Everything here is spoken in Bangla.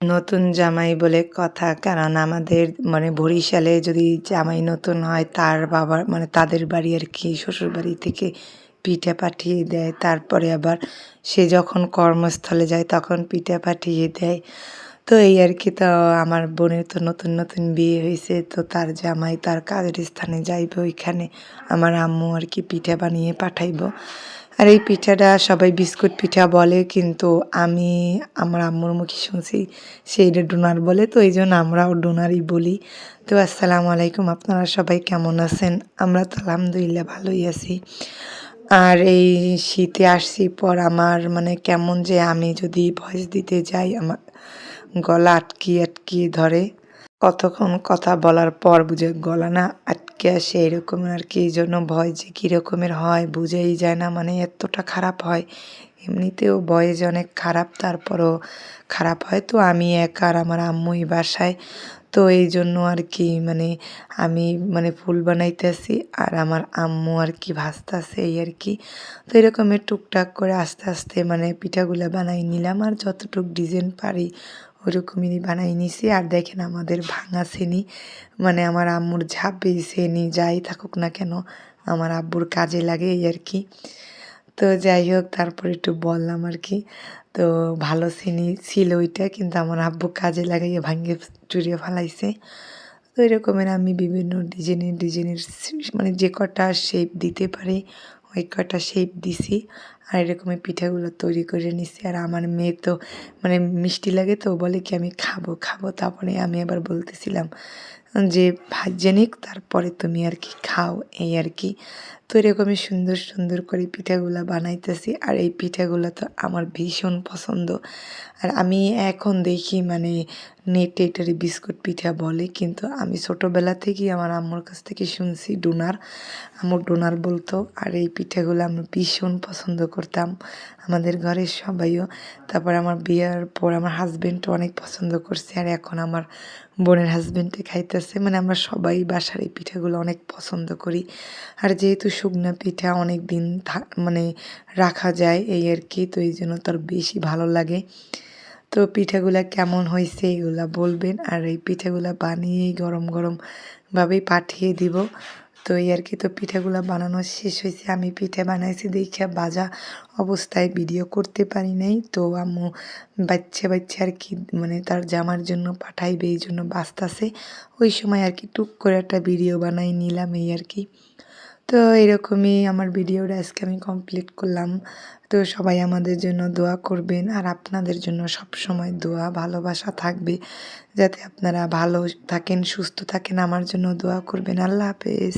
নতুন জামাই বলে কথা, কারণ আমাদের মানে বরিশালে যদি জামাই নতুন হয়, তার বাবার মানে তাদের বাড়ি আর কি, শ্বশুরবাড়ি থেকে পিঠে পাঠিয়ে দেয়। তারপরে আবার সে যখন কর্মস্থলে যায়, তখন পিঠে পাঠিয়ে দেয়। তো এই আর কি, তো আমার বোনের তো নতুন নতুন বিয়ে হয়েছে, তো তার জামাই তার কাজের স্থানে যাইবে ওইখানে। আমার আম্মু আর কি পিঠা বানিয়ে পাঠাইব। আর এই পিঠাটা সবাই বিস্কুট পিঠা বলে, কিন্তু আমি আমার আম্মুর মুখে শুনছি, সেইটা ডোনার বলে, তো এই জন্য আমরাও ডোনারই বলি। তো আসসালামু আলাইকুম, আপনারা সবাই কেমন আছেন? আমরা তো আলহামদুলিল্লাহ ভালোই আছি। আর এই শীতে আসছি পর আমার মানে কেমন যে আমি যদি ভয়েস দিতে যাই, আমার গলা আটকি আটকি ধরে। কতক্ষণ কথা বলার পর বুঝে গলা না আটকে আসে এরকম আর কি এই জন্য ভয় যে কীরকমের হয়, বুঝেই যায় না মানে এতটা খারাপ হয়। এমনিতেও বয়েজ অনেক খারাপ, তারপরও খারাপ হয়। তো আমি একা আর আমার আম্মুই বাসায়। তো এই জন্য আর কি মানে আমি মানে ফুল বানাইতেছি আর আমার আম্মু আর কি ভাজতেছে এই আর কি। তো এরকমের টুকটাক করে আস্তে আস্তে মানে পিঠাগুলো বানাই নিলাম আর যতটুক ডিজাইন পারি ওরকমই বানাই নিছি। আর দেখেন আমাদের ভাঙা শ্রেণি মানে আমার আম্মুর ঝাঁপি শ্রেণি যাই থাকুক না কেন, আমার আব্বুর কাজে লাগে এই আর কি। তো যাই হোক, তারপর একটু বললাম আর কি। তো ভালো চিনি ছিল ওইটা, কিন্তু আমার আব্বু কাজে লাগাইয়ে ভাঙিয়ে চুরিয়ে ফেলাইছে। তো এরকমের আমি বিভিন্ন ডিজাইনের ডিজাইনের মানে যে কটা শেপ দিতে পারি ওই কটা শেপ দিছি, আর এরকমই পিঠাগুলো তৈরি করে নিছি। আর আমার মেয়ে তো মানে মিষ্টি লাগে তো বলে কি, আমি খাব খাব। তারপরে আমি আবার বলতেছিলাম যে ভাজ্যে নিক, তারপরে তুমি আর কি খাও। এই আর কি। তো এরকমই সুন্দর সুন্দর করে পিঠাগুলো বানাইতেছি। আর এই পিঠাগুলো তো আমার ভীষণ পছন্দ। আর আমি এখন দেখি মানে নেটে এটারে বিস্কুট পিঠা বলে, কিন্তু আমি ছোটোবেলা থেকেই আমার আম্মুর কাছ থেকে শুনছি ডোনার। আম্মুর ডোনার বলতো, আর এই পিঠাগুলো আমরা ভীষণ পছন্দ করতাম আমাদের ঘরের সবাইও। তারপর আমার বিয়ার পর আমার হাজব্যান্ডও অনেক পছন্দ করছে, আর এখন আমার বোনের হাজব্যান্ডে খাইতেছে। মানে আমরা সবাই বাসার এই পিঠাগুলো অনেক পছন্দ করি। আর যেহেতু শুকনা পিঠা অনেক দিন মানে রাখা যায় এই আর কি, তো এই জন্য তার বেশি ভালো লাগে। তো পিঠাগুলা কেমন হয়েছে এগুলা বলবেন। আর এই পিঠাগুলা বানিয়েই গরম গরমভাবেই পাঠিয়ে দিব। তো এই আর কি, তো পিঠাগুলো বানানো শেষ হয়েছে। আমি পিঠে বানাইছি দেখে বাজা অবস্থায় ভিডিও করতে পারি নাই। তো আম্মু বাচ্চা বাচ্চা আর কি মানে তার জামার জন্য পাঠাইবে, এই জন্য বাঁচতাছে। ওই সময় আর কি টুক করে একটা ভিডিও বানাই নিলাম এই আর কি। তো এরকমই আমার ভিডিওটা আজকে আমি কমপ্লিট করলাম। তো সবাই আমাদের জন্য দোয়া করবেন আর আপনাদের জন্য সব সময় দোয়া, ভালোবাসা থাকবে। যাতে আপনারা ভালো থাকেন, সুস্থ থাকেন, আমার জন্য দোয়া করবেন। আল্লাহ হাফেজ।